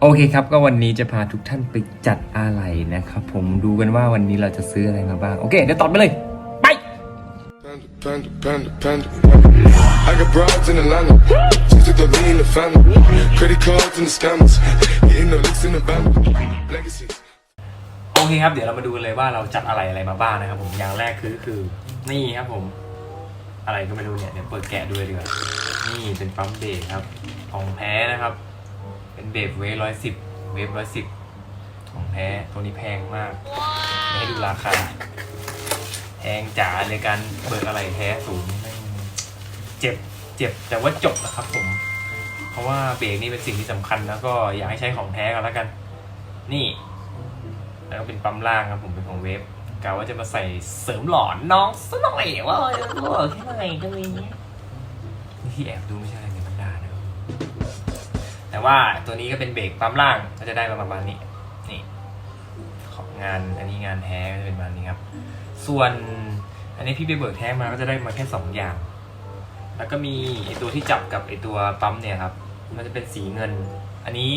โอเคครับก็วันนี้จะพาทุกท่านไปจัดอะไรนะครับผมดูกันว่าวันนี้เราจะซื้ออะไรมาบ้าง โอเค เดี๋ยวตอบไปเลย ไป Panda, panda, panda, panda. I got broads in Atlanta. Just took the lean, the family. Credit cards and the scammers. Hitting the licks in the band. Legacies. โอเคครับ เดี๋ยวเรามาดูกันเลยว่าเราจัดอะไรอะไรมาบ้างนะครับผมอย่างแรกคือคือนี่ครับผม อะไรก็ไม่รู้เนี่ยเดี๋ยวเปิดแกะดูเลยดีกว่านี่เป็นปั๊มเบรกครับ ของแท้นะครับ เป็นเบรกเวฟร้อยสิบเวฟร้อยสิบของแท้ตัวนี้แพงมากไม่ให้ดูราคา แพงจ๋าเลยการเบิกอะไรแท้สูงเจ็บเจ็บแต่ว่าจบนะครับผม เพราะว่าเบรกนี่เป็นสิ่งที่สำคัญแล้วก็อยากให้ใช้ของแท้กันแล้วกัน นี่ แล้วก็เป็นปั๊มล่างครับผมเป็นของเวฟกะว่าจะมาใส่เสริมหลอนน้องสักหน่อยว่าเออแค่ไหนก็มีนี่ที่แอบดูไม่ใช่ แต่ว่าตัวนี้ก็เป็นเบรกปั๊มล่างก็จะได้มาประมาณนี้นี่ของงานอันนี้งานแท้ก็จะเป็นประมาณนี้ครับ ส่วนอันนี้พี่ไปเบิกแท้มาก็จะได้มาแค่สองอย่าง แล้วก็มีไอตัวที่จับกับไอตัวปั๊มเนี่ยครับ มันจะเป็นสีเงิน อันนี้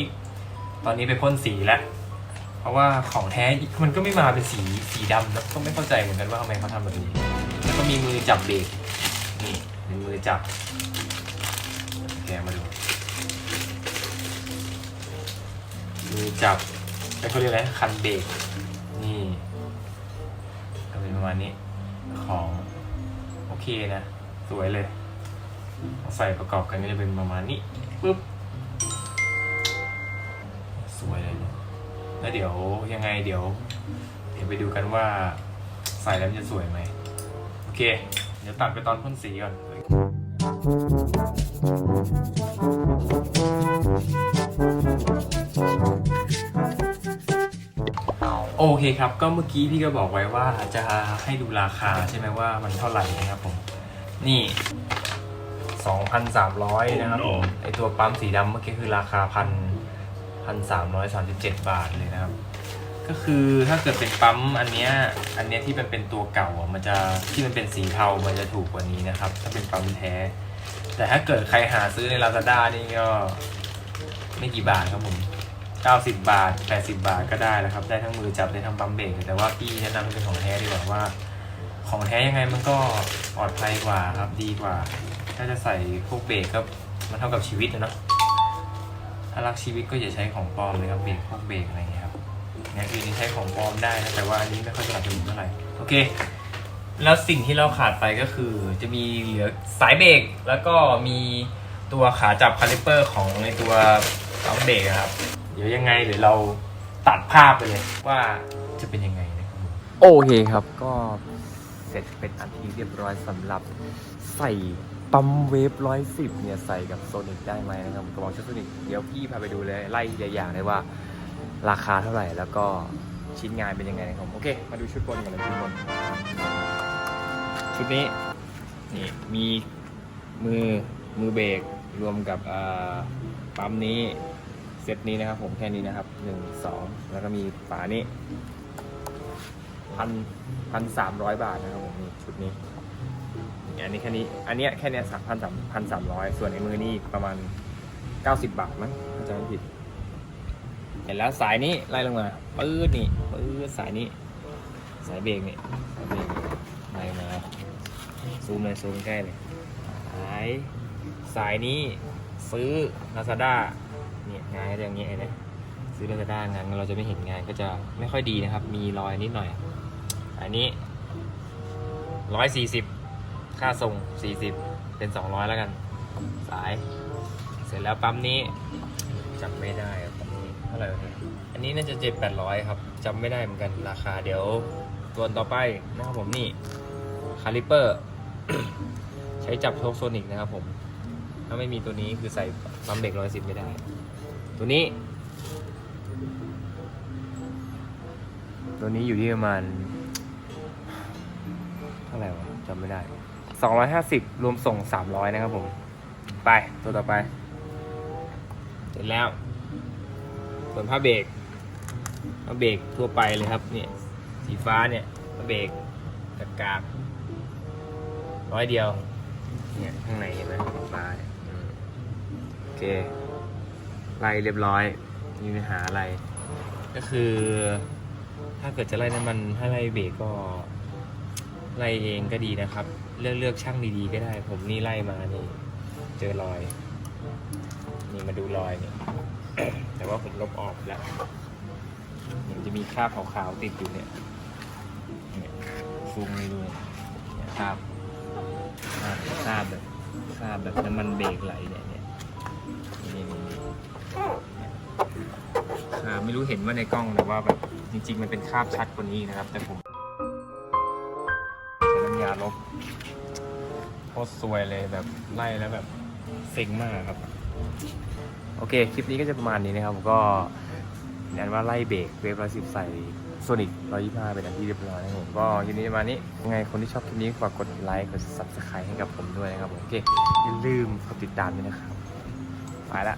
ตอนนี้ไปพ่นสีแล้ว เพราะว่าของแท้มันก็ไม่มาเป็นสีสีดำนะก็ไม่เข้าใจเหมือนกันว่าทำไมเขาทำแบบนี้ แล้วก็มีมือจับเบรกนี่เป็นมือจับแกมาดู มือจับแล้วเขาเรียกอะไรคันเบรกนี่ก็เป็นประมาณนี้ของโอเคนะ สวยเลยใส่ประกอบกันก็จะเป็นประมาณนี้ปุ๊บสวยเลยเนี่ยแล้วเดี๋ยวยังไงเดี๋ยว เดี๋ยวไปดูกันว่าใส่แล้วมันจะสวยไหมโอเค เดี๋ยวตัดไปตอนพ่นสีก่อน โอเคครับ ก็เมื่อกี้พี่ก็บอกไว้ว่าจะให้ดูราคาใช่ไหมว่ามันเท่าไหร่นะครับผม นี่ 2,300 นะครับผมไอตัวปั๊มสีดำเมื่อกี้คือราคาพันพันสามร้อยสามสิบเจ็ดบาทเลยนะครับ ก็คือถ้าเกิดเป็นปั๊มอันเนี้ยอันเนี้ยที่มันเป็นตัวเก่าอะมันจะที่มันเป็นสีเทา มันจะถูกกว่านี้นะครับ ถ้าเป็นปั๊มแท้ แต่ถ้าเกิดใครหาซื้อใน Lazada นี่ก็ไม่กี่บาทครับผม 90 บาท 80 บาทก็ได้แล้วครับ ได้ทั้งมือจับได้ทั้งปั๊มเบรกแต่ว่าพี่แนะนำให้เป็นของแท้ดีกว่าว่า ของแท้ยังไงมันก็ปลอดภัยกว่าครับดีกว่า ถ้าจะใส่พวกเบรกก็มันเท่ากับชีวิตนะเนาะถ้ารักชีวิตก็อย่าใช้ของปลอมเลยครับเบรกพวกเบรกอะไรเงี้ยครับอย่างอื่นนี่ใช้ของปลอมได้นะแต่ว่าอันนี้ไม่ค่อยสนับสนุนเท่าไหร่โอเค แล้วสิ่งที่เราขาดไปก็คือ จะมีเหลือสายเบรกแล้วก็มีตัวขาจับคาลิปเปอร์ของในตัวปั๊มเบรกอะครับ ดี๋ยวยังไงเดี๋ยวเราตัดภาพไปเลยว่าจะเป็นยังไงนะครับผมโอเคครับก็เสร็จเป็นอันที่เรียบร้อยสำหรับใส่ปั๊มเวฟร้อยสิบเนี่ยใส่กับโซนิกได้ไหมนะครับกระบอกชุดโซนิกเดี๋ยวพี่พาไปดูเลยไล่ทีละอย่างเลยว่า ราคาเท่าไหร่แล้วก็ชิ้นงานเป็นยังไงนะครับโอเค มาดูชุดบนกันเลยชุดบน ชุดนี้นี่มีมือมือเบรกรวมกับอ่าปั๊มนี้ เซตนี้นะครับผมแค่นี้นะครับหนึ่งสองแล้วก็มีฝานี้พันพันสามร้อยบาทนะครับผมนี่ชุดนี้อันนี้แค่นี้อันเนี้ยแค่เนี้ยสามพันสามพันสามร้อยส่วนไอ้มือนี่ประมาณเก้าสิบบาทมั้งถ้าจำไม่ผิด เห็นแล้วสายนี้ไล่ลงมาปื๊ดนี่ปื๊ดสายนี้ สายเบรกนี่สายเบรกไล่มาซูมเลยซูมใกล้เลยสายสายนี้ซื้อ Lazada เนี่ยงานก็จะอย่างเงี้ยนะซื้อ Lazada งานเราจะไม่เห็นงานก็จะไม่ค่อยดีนะครับ มีรอยนิดหน่อย อันนี้ร้อยสี่สิบค่าส่งสี่สิบเป็นสองร้อยแล้วกัน สาย เสร็จแล้วปั๊มนี้จำไม่ได้อะปั๊มนี้เท่าไหร่วะเนี่ยอันนี้น่าจะเจ็ดแปดร้อยครับจำไม่ได้เหมือนกันราคาเดี๋ยวตัวต่อไปนะครับผมนี่คาลิเปอร์ ใช้จับโชคโซนิกนะครับผม ถ้าไม่มีตัวนี้คือใส่ ปั๊มเบรกร้อยสิบไม่ได้ ตัวนี้ ตัวนี้อยู่ที่ประมาณเท่าไหร่วะจำไม่ได้250รวมส่ง300นะครับผม ไปตัวต่อไป เสร็จแล้ว ส่วนผ้าเบรกผ้าเบรกทั่วไปเลยครับเนี่ยสีฟ้าเนี่ยผ้าเบรกกากากร้อยเดียว เนี่ยข้างในเห็นไหมฟ้าเนี่ยอืมโอ เคไล่เรียบร้อยมีปัญหาอะไร ก็คือ ถ้าเกิดจะไล่น้ำมันให้ไล่เบรกก็ไล่เองก็ดีนะครับ เลือกเลือกช่างดีๆก็ได้ ผมนี่ไล่มานี่ เจอรอย นี่มาดูรอยเนี่ยแต่ว่าผมลบออกแล้วมันจะมีคราบขาวๆติดอยู่เนี่ยเนี่ยซูมให้ดูเนี่ยเนี่ยคราบคราบแบบคราบแบบน้ำมันเบรกไหลเนี่ย นี่เนี่ยคราไม่รู้เห็นว่าในกล้องแต่ว่าแบบจริง ๆ มันเป็นคราบชัดกว่านี้นะครับ แต่ผมใช้น้ำยาลบโคตรซวยเลยแบบไล่แล้วแบบเซ็งมากครับ โอเค คลิปนี้ก็จะประมาณนี้นะครับผมก็แนะนว่าไล่เบรกเวฟร้อยสิบใส่โซนิกร้อยยี่ห้าเป็นอันที่เรียบร้อยนะครับผมก็ยินดีประมาณนี้ยังไงคนที่ชอบคลิปนี้ฝากกดไลค์กด subscribe ให้กับผมด้วยนะครับผมโอเคอย่าลืมกดติดตามด้วยนะครับไปละ